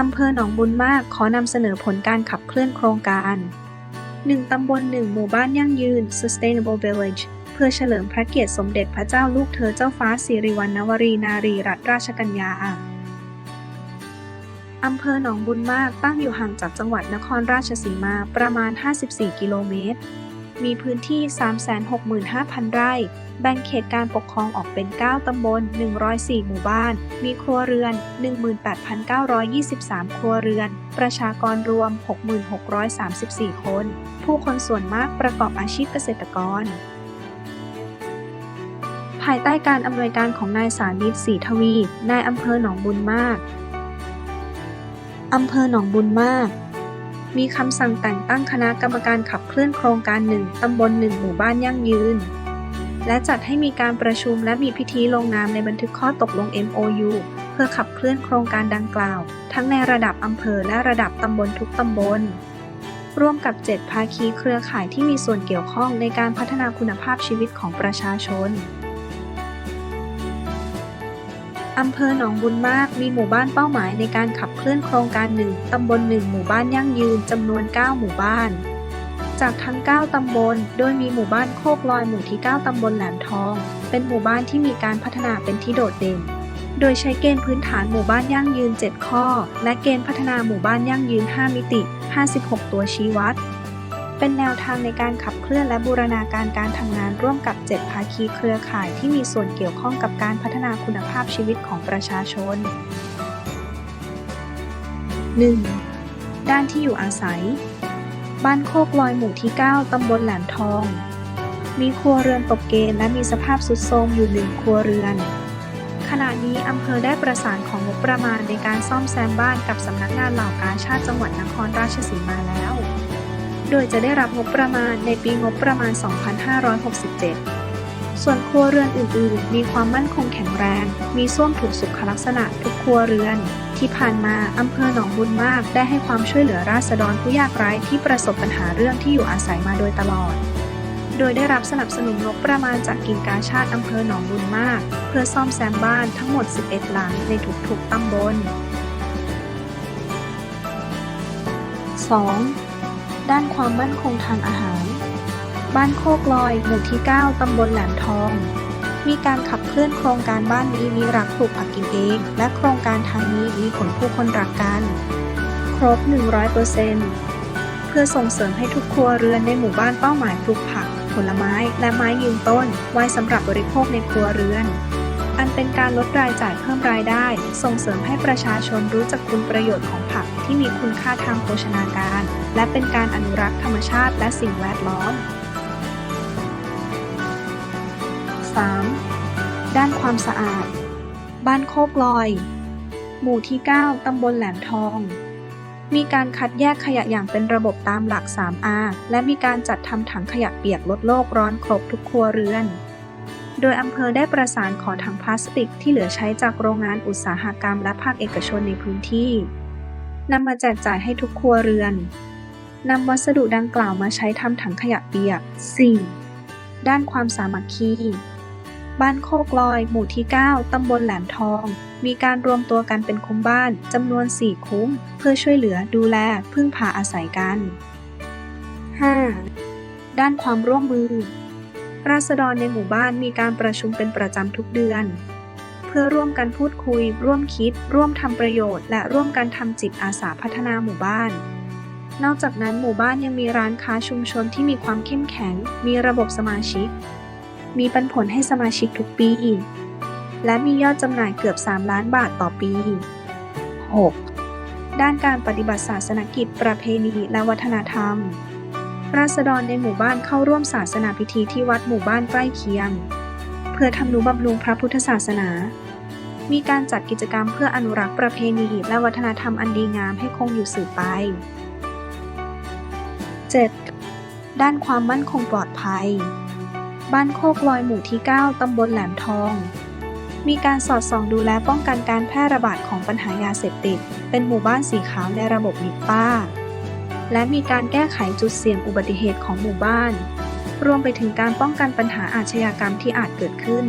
อำเภอหนองบุญมากขอนำเสนอผลการขับเคลื่อนโครงการ 1. ตำบล 1 หมู่บ้านยั่งยืน Sustainable Village เพื่อเฉลิมพระเกียรติสมเด็จพระเจ้าลูกเธอเจ้าฟ้าสิริวัณณวรีนารีรัตนราชกัญญาอำเภอหนองบุญมากตั้งอยู่ห่างจากจังหวัดนครราชสีมาประมาณ 54 กิโลเมตร มีพื้นที่ 365,000 ไร่ แบ่งเขตการปกครองออกเป็น 9 ตำบล 104 หมู่บ้าน มีครัวเรือน 18,923 ครัวเรือน ประชากรรวม 6,634 คน ผู้คนส่วนมากประกอบอาชีพเกษตรกรภายใต้การอำนวยการของนายสานิตศรีทวี นายอำเภอหนองบุญมาก อำเภอหนองบุญมาก มีคำสั่งแต่งตั้งคณะกรรมการขับเคลื่อนโครงการหนึ่งตำบลหนึ่งหมู่บ้านยั่งยืน และจัดให้มีการประชุมและมีพิธีลงนามในบันทึกข้อตกลง MOU เพื่อขับเคลื่อนโครงการดังกล่าว ทั้งในระดับอำเภอและระดับตำบลทุกตำบล ร่วมกับ 7 ภาคีเครือข่ายที่มีส่วนเกี่ยวข้องในการพัฒนาคุณภาพชีวิตของประชาชน อำเภอหนองบุญมากมีหมู่บ้านเป้าหมายในการขับเคลื่อนโครงการหนึ่งตำบลหนึ่งหมู่บ้านยั่งยืนจำนวน 9 หมู่บ้าน จากทั้ง 9 ตำบล โดยมีหมู่บ้านโคกลอยหมู่ที่ 9 ตำบลแหลมทอง เป็นหมู่บ้านที่มีการพัฒนาเป็นที่โดดเด่น โดยใช้เกณฑ์พื้นฐานหมู่บ้านยั่งยืน 7 ข้อ และเกณฑ์พัฒนาหมู่บ้านยั่งยืน 5 มิติ 56 ตัวชี้วัด เป็นแนวทางในการขับเคลื่อนและบูรณาการการทำงานร่วมกับ 7 ภาคีเครือข่ายที่มีส่วนเกี่ยวข้องกับการพัฒนาคุณภาพชีวิตของประชาชน 1. ด้านที่อยู่อาศัย บ้านโคกลอยหมู่ที่ 9 ตำบลแหลมทอง มีครัวเรือนตกเกณฑ์และมีสภาพสุดโทรมอยู่หนึ่งครัวเรือน ขณะนี้อำเภอได้ประสานของงบประมาณในการซ่อมแซมบ้านกับสำนักงานเหล่ากาชาติจังหวัดนครราชสีมาแล้ว โดยจะได้รับงบประมาณในปีงบประมาณ 2567 ส่วนครัวเรือนอื่น ๆ มีความมั่นคงแข็งแรง มีส้วมถูกสุขลักษณะทุกครัวเรือน ที่ผ่านมาอำเภอหนองบุญมาก ได้ให้ความช่วยเหลือราษฎรผู้ยากไร้ที่ประสบปัญหาเรื่องที่อยู่อาศัยมาโดยตลอด โดยได้รับสนับสนุนงบประมาณจากกิ่งกาชาติอำเภอหนองบุญมาก เพื่อซ่อมแซมบ้านทั้งหมด 11 หลังในทุก ๆตำบล 2. ด้านความมั่นคงทางอาหาร บ้านโคกลอย หมู่ที่ 9 ตำบลแหลมทอง มีการขับเคลื่อนโครงการบ้านนี้มีรักปลูกผักกินเอง และโครงการทางนี้มีผลผู้คนรักกัน ครบ 100%เพื่อส่งเสริมให้ทุกครัวเรือนในหมู่บ้านเป้าหมายปลูกผัก ผลไม้ และไม้ยืนต้น ไว้สำหรับบริโภคในครัวเรือน อันเป็นการลดรายจ่ายเพิ่มรายได้ ส่งเสริมให้ประชาชนรู้จักคุณประโยชน์ของผักที่มีคุณค่าทางโภชนาการ และเป็นการอนุรักษ์ธรรมชาติและสิ่งแวดล้อม 3. ด้านความสะอาด บ้านโคกลอย หมู่ที่ 9 ตำบลแหลมทอง มีการคัดแยกขยะอย่างเป็นระบบตามหลัก 3R และมีการจัดทำถังขยะเปียกลดโลกร้อนครบทุกครัวเรือน โดยอำเภอได้ประสานขอถังพลาสติกที่เหลือใช้จากโรงงานอุตสาหกรรมและภาคเอกชนในพื้นที่นำมาแจกจ่ายให้ทุกครัวเรือนนำวัสดุดังกล่าวมาใช้ทำถังขยะเปียก 4. ด้านความสามัคคี บ้านโคกลอย หมู่ที่ 9 ตำบลแหลมทอง มีการรวมตัวกันเป็นคุ้มบ้านจำนวน 4 คุ้ม เพื่อช่วยเหลือดูแลพึ่งพาอาศัยกัน 5. ด้านความร่วมมือ ราษฎรในหมู่บ้านมีการประชุมเป็นประจำทุกเดือน เพื่อร่วมกันพูดคุย ร่วมคิด ร่วมทำประโยชน์ และร่วมกันทำจิตอาสาพัฒนาหมู่บ้าน นอกจากนั้นหมู่บ้านยังมีร้านค้าชุมชนที่มีความเข้มแข็ง มีระบบสมาชิก มีปันผลให้สมาชิกทุกปีและมียอดจำหน่ายเกือบ 3 ล้านบาทต่อปี 6. ด้านการปฏิบัติศาสนกิจประเพณีและวัฒนธรรม ราษฎรในหมู่บ้านเข้าร่วมศาสนาพิธีที่วัดหมู่บ้านใกล้เคียง เพื่อทำนุบำรุงพระพุทธศาสนา มีการจัดกิจกรรมเพื่ออนุรักษ์ประเพณีและวัฒนธรรมอันดีงามให้คงอยู่สืบไป 7. ด้านความมั่นคงปลอดภัย บ้านโคกลอยหมู่ที่ 9 ตำบลแหลมทอง มีการสอดส่องดูแลป้องกันการแพร่ระบาดของปัญหายาเสพติด เป็นหมู่บ้านสีขาวในระบบนิปป้า และมีการแก้ไขจุดเสี่ยงอุบัติเหตุของหมู่บ้าน รวมไปถึงการป้องกันปัญหาอาชญากรรมที่อาจเกิดขึ้น